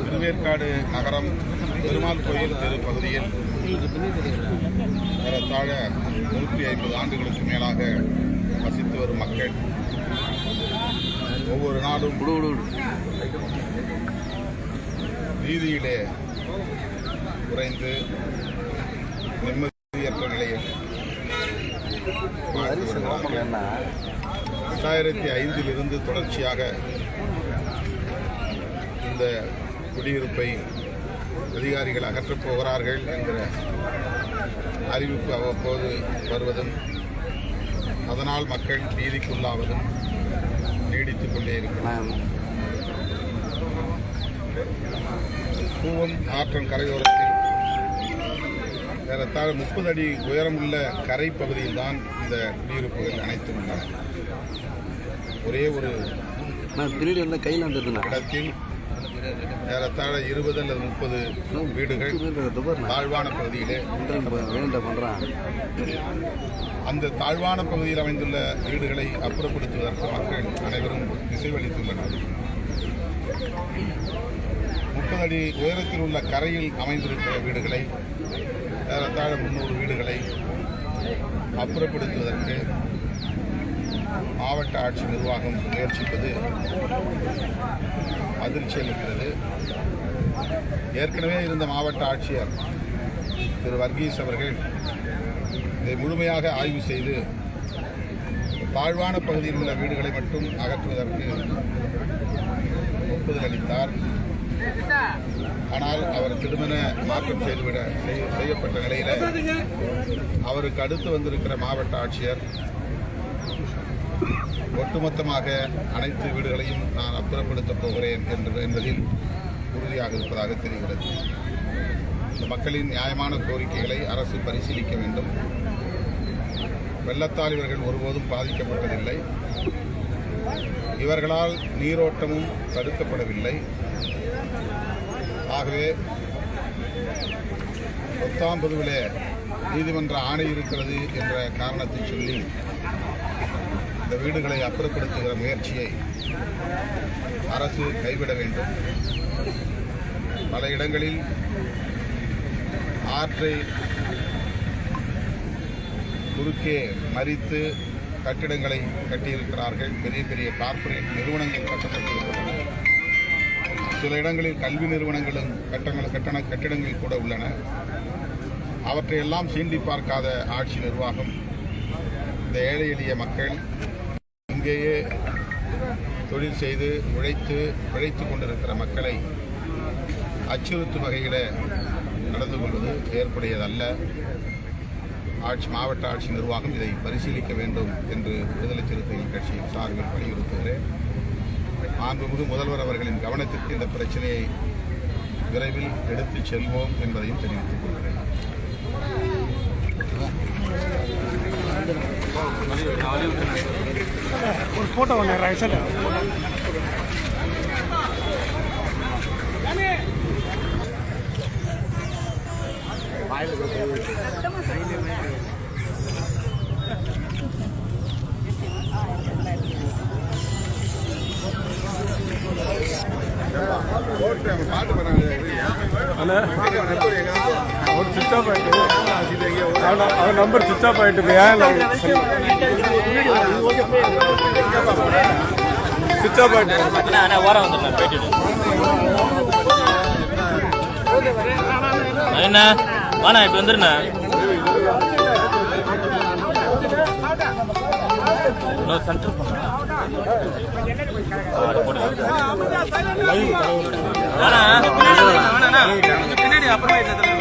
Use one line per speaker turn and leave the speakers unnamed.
திருவேற்காடு நகரம் பெருமாள் கோயில் தெரு பகுதியில் ஏறத்தாழ நூற்றி ஐம்பது ஆண்டுகளுக்கு மேலாக வசித்து வரும் மக்கள். ஒவ்வொரு நாளும் வீதியிலே குறைந்து நிம்மதியற்ற நிலையில் ரெண்டாயிரத்தி ஐந்திலிருந்து தொடர்ச்சியாக இந்த குடியிருப்பை அதிகாரிகள் அகற்றப் போகிறார்கள் என்கிற அறிவிப்பு அவ்வப்போது வருவதும் அதனால் மக்கள் நீதிக்குள்ளாவதும் நீடித்துக் கொண்டே இருக்கிறது. கூவம் ஆற்றன் கரையோரத்தில் ஏறத்தாழ முப்பது அடி உயரமுள்ள கரை பகுதியில் தான் இந்த குடியிருப்புகள் அனைத்தும் உள்ளன. ஒரே ஒரு இடத்தில் ஏறத்தாழ இருபது அல்லது முப்பது வீடுகள் தாழ்வான பகுதியிலே அந்த தாழ்வான பகுதியில் அமைந்துள்ள வீடுகளை அப்புறப்படுத்துவதற்கு மக்கள் அனைவரும் திசைவளித்துள்ளனர் முப்பது அடி உயரத்தில் உள்ள கரையில் அமைந்திருக்கிற வீடுகளை ஏறத்தாழ முன்னூறு வீடுகளை அப்புறப்படுத்துவதற்கு மாவட்ட ஆட்சி நிர்வாகம் முயற்சிப்பது அதிர்ச்சி அளிக்கிறது. ஏற்கனவே இருந்த மாவட்ட ஆட்சியர் திரு வர்கீஸ் அவர்கள் இதை முழுமையாக ஆய்வு செய்து தாழ்வான பகுதியில் உள்ள வீடுகளை மட்டும் அகற்றுவதற்கு ஒப்புதல் அளித்தார். ஆனால் அவர் திருமண மாற்றம் செய்துவிட செய்ய- செய்யப்பட்ட நிலையில் அவருக்கு அடுத்து வந்திருக்கிற மாவட்ட ஆட்சியர் ஒட்டுமொத்தமாக அனைத்து வீடுகளையும் நான் அப்புறப்படுத்தப் போகிறேன் என்று என்பதில் உறுதியாக இருப்பதாக தெரிகிறது. இந்த மக்களின் நியாயமான கோரிக்கைகளை அரசு பரிசீலிக்க வேண்டும். வெள்ளத்தால் இவர்கள் ஒருபோதும் பாதிக்கப்பட்டதில்லை. இவர்களால் நீரோட்டமும் தடுக்கப்படவில்லை. ஆகவே பத்தாம்பதுவிலே நீதிமன்ற ஆணை இருக்கிறது என்ற காரணத்தை சொல்லி வீடுகளை அப்புறப்படுத்துகிற முயற்சியை அரசு கைவிட வேண்டும். பல இடங்களில் ஆற்றை குறுக்கே மறித்து கட்டிடங்களை கட்டியிருக்கிறார்கள். பெரிய பெரிய கார்ப்பரேட் நிறுவனங்கள் கட்டப்பட்டிருக்கின்றன. சில இடங்களில் கல்வி நிறுவனங்களும் கட்டங்கள் கட்டண கட்டிடங்கள் கூட உள்ளன. அவற்றையெல்லாம் சீண்டி பார்க்காத ஆட்சி நிர்வாகம் இந்த ஏழை எளிய மக்கள் இங்கேயே தொழில் செய்து உழைத்து உழைத்து கொண்டிருக்கிற மக்களை அச்சுறுத்தும் வகையில் நடந்து கொள்வது ஏற்புடையதல்ல. ஆட்சி மாவட்ட ஆட்சி நிர்வாகம் இதை பரிசீலிக்க வேண்டும் என்று விடுதலை சிறுத்தைகள் கட்சியின் சார்பில் வலியுறுத்துகிறேன். மாண்புமிகு முதல்வர் அவர்களின் கவனத்திற்கு இந்த பிரச்சனையை விரைவில் எடுத்துச் செல்வோம் என்பதையும் தெரிவித்துக் கொள்கிறேன்.
ஒரு ஃபோட்டோ ஒன்று ரைசல்
பாட்டு
ಅಣ್ಣ ಅವ್ರು ಸ್ವಿಚ್ ಆಫ್ ಆಯ್ತು ಅವ್ನ- ಅವ್ನ ನಂಬರ್ ಸ್ವಿಚ್ ಆಫ್ ಆಯ್ತು ಸ್ವಿಚ್ ಆಫ್ ಆಯ್ತು
அண்ணா ஓரம் வந்துடலாம் போயிட்டு என்ன வாண்ணா இப்போ வந்துருண்ணா இன்னொரு சென்டர் பின்னாடி அப்புறமா